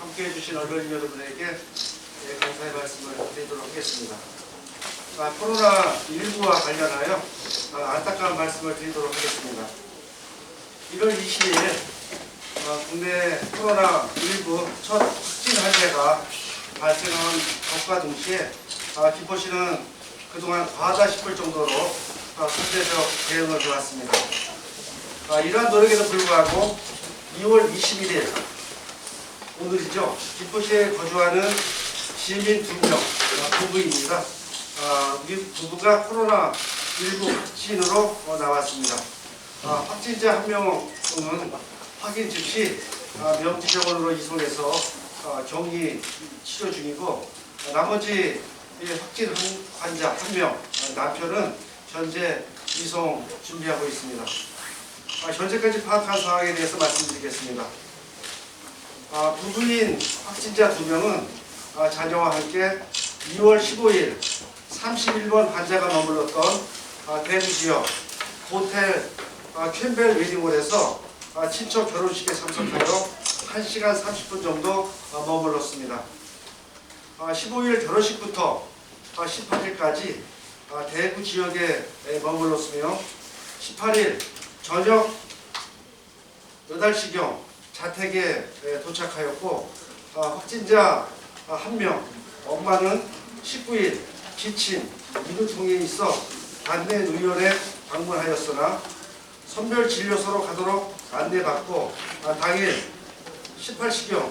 함께 해 주신 언론인 여러분에게 예, 감사의 말씀을 드리도록 하겠습니다. 아, 코로나19와 관련하여 아, 안타까운 말씀을 드리도록 하겠습니다. 1월 20일 어, 국내 코로나19 첫 확진 환자가 발생한 것과 동시에 아, 김포시는 그동안 과하다 싶을 정도로 아, 선제적 대응을 해왔습니다. 아, 이러한 노력에도 불구하고 2월 21일 오늘이죠. 김포시에 거주하는 시민 두 명, 아, 부부입니다. 아, 이 부부가 코로나19 확진으로 어, 나왔습니다. 아, 확진자 한 명은 확인 즉시 아, 명지병원으로 이송해서 아, 격리 치료 중이고 아, 나머지 이 확진 한- 환자 한 명, 아, 남편은 현재 이송 준비하고 있습니다. 아, 현재까지 파악한 상황에 대해서 말씀드리겠습니다. 아, 부부인 확진자 두 명은 아, 자녀와 함께 2월 15일 31번 환자가 머물렀던 아, 대구 지역 호텔 아, 캠벨 웨딩홀에서 아, 친척 결혼식에 참석하여 1시간 30분 정도 아, 머물렀습니다. 아, 15일 결혼식부터 아, 18일까지 아, 대구 지역에 에, 머물렀으며 18일 저녁 8시경 자택에 에, 도착하였고 아, 확진자 아, 한 명, 엄마는 19일 기침, 이두통에 있어 안내 의원에 방문하였으나 선별 진료소로 가도록 안내받고 아, 당일 18시경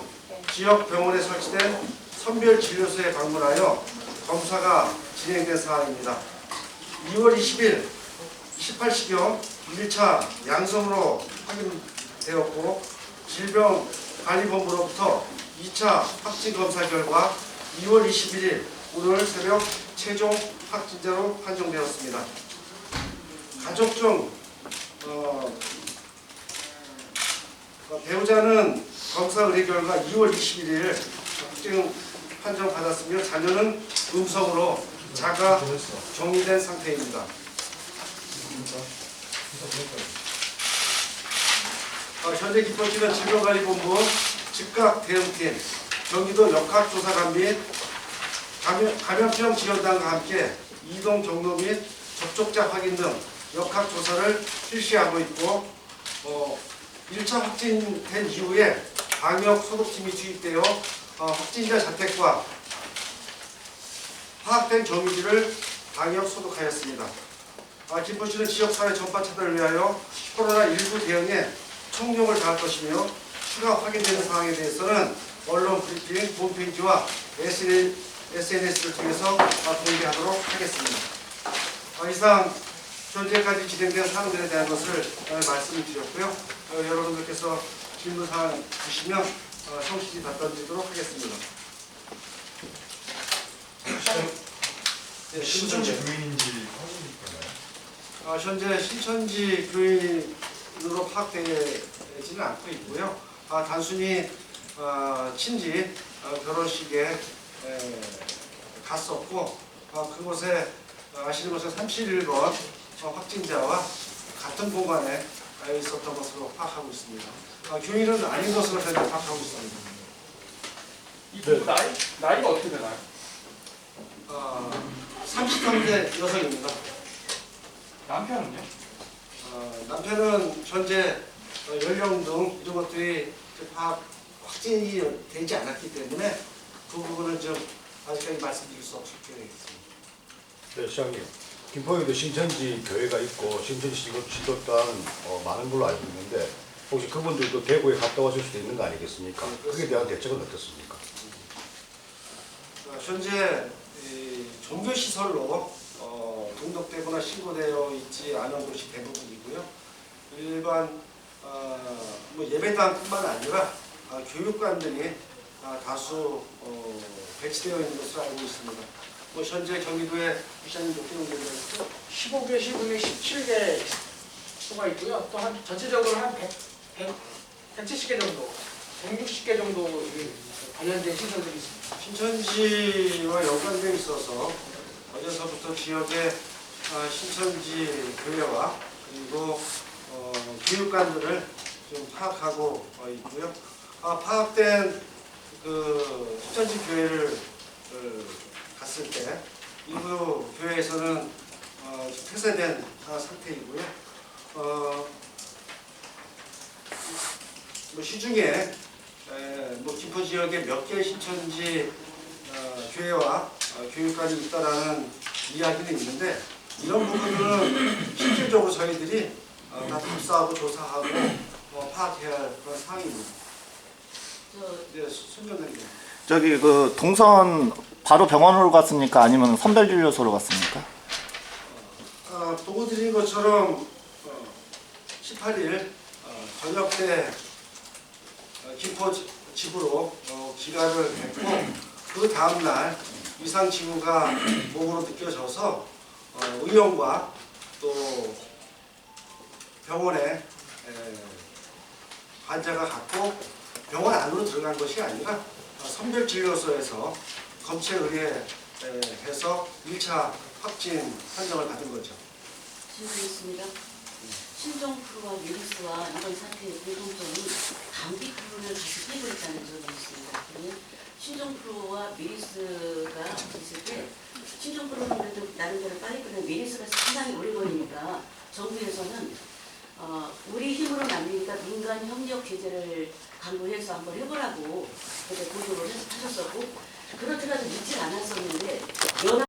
지역 병원에 설치된 선별 진료소에 방문하여 검사가 진행된 사항입니다. 2월 20일 18시경 1차 양성으로 확인되었고 질병관리본부로부터 2차 확진 검사 결과 2월 21일 오늘 새벽 최종 확진자로 판정되었습니다. 가족 중 어, 어, 배우자는 검사 의뢰 결과 2월 21일 확진 판정 받았으며 자녀는 음성으로 자가 격리된 상태입니다. 어, 현재 기포시는 질병관리본부 즉각 대응팀, 경기도 역학조사관 및 감염, 감염병 지원단과 함께 이동 경로 및 접촉자 확인 등 역학조사를 실시하고 있고 어, 1차 확진된 이후에 방역 소독팀이 투입되어 어, 확진자 자택과 파악된 경위지를 방역 소독하였습니다. 아, 김포시는 지역사회 전파 차단을 위하여 코로나19 대응에 총력을 다할 것이며 추가 확인되는 사항에 대해서는 언론 브리핑 홈페이지와 SNS를 통해서 아, 공개하도록 하겠습니다. 아, 이상 현재까지 진행된 사항들에 대한 것을 어, 말씀을 드렸고요. 어, 여러분들께서 질문 사항 주시면 어, 성실히 답변 드리도록 하겠습니다. 네, 신천지. 교인인지 확인이 있나요? 어, 현재 신천지 교인 으로 파악되지는 않고 있고요. 아, 단순히 어, 친지 어, 결혼식에 에, 갔었고 어, 그곳에 어, 아시는 것처럼 31번 어, 확진자와 같은 공간에 어, 있었던 것으로 파악하고 있습니다. 어, 교인은 아닌 것으로 현재 파악하고 있습니다. 이 부부 나이 나이가 어떻게 되나요? 어, 33대 여성입니다. 남편은요? 어, 남편은 현재 어, 연령 등 이런 것들이 좀 파악 확진이 되지 않았기 때문에 그 부분은 좀 아직까지 말씀드릴 수 없을 계획입니다. 네, 시장님. 김포에도 신천지 교회가 있고 신천지 지도, 지도단 어, 많은 걸로 알고 있는데 혹시 그분들도 대구에 갔다 오실 수도 있는 거 아니겠습니까? 그에 대한 대책은 어떻습니까? 어, 현재 이 종교 시설로 어, 등록되거나 신고되어 있지 않은 곳이 대부분이고요. 일반 어, 뭐 예배당뿐만 아니라 아, 교육관들이 아, 다수 어, 배치되어 있는 것으로 알고 있습니다. 뭐 현재 경기도에 시장님 몇 개로 되어 15개 시군에 17개 수가 있고요. 또 한 전체적으로 한 100, 100, 170개 정도, 160개 정도 관련된 시설들이 있습니다. 신천지와 연관되어 있어서 어제서부터 지역의 아, 신천지 교회와 그리고 어, 교육관들을 좀 파악하고 어, 있고요. 아, 파악된 그 신천지 교회를 어, 갔을 때 일부 교회에서는 어, 좀 폐쇄된 아, 상태이고요. 어, 뭐 시중에 에, 뭐 김포 지역에 몇 개 신천지 어, 교회와 어, 교육관이 있다라는 이야기는 있는데 이런 부분은 실질적으로 저희들이 어, 다 답사하고 조사하고 어, 파악해야 할 그런 사항입니다. 저 이제 순전님. 저기 그 동선 바로 병원으로 갔습니까? 아니면 선별진료소로 갔습니까? 아, 보고 드린 것처럼 어, 18일 어, 저녁 때 어, 김포 지- 집으로 어, 귀가를 했고 그 다음 날 이상 징후가 몸으로 느껴져서 어, 의원과 또 병원에 에, 환자가 갔고 병원 안으로 들어간 것이 아니라 어, 선별진료소에서 검체 의뢰해서 1차 확진 판정을 받은 거죠. 질문 있습니다. 신종플루와 위루스와 이런 사태의 공통점이 감기 플루를 같이 끼고 있다는 점이 있습니다. 신종플루와 미리스가 있을 때 신종플루는 그래도 나름대로 빨리 끝나 미리스가 상당히 오래 걸리니까 정부에서는 어, 우리 힘으로 만드니까 민간 협력 제재를 강구해서 한번 해보라고 그때 보도를 하셨었고 그렇게까지 늦지 않았었는데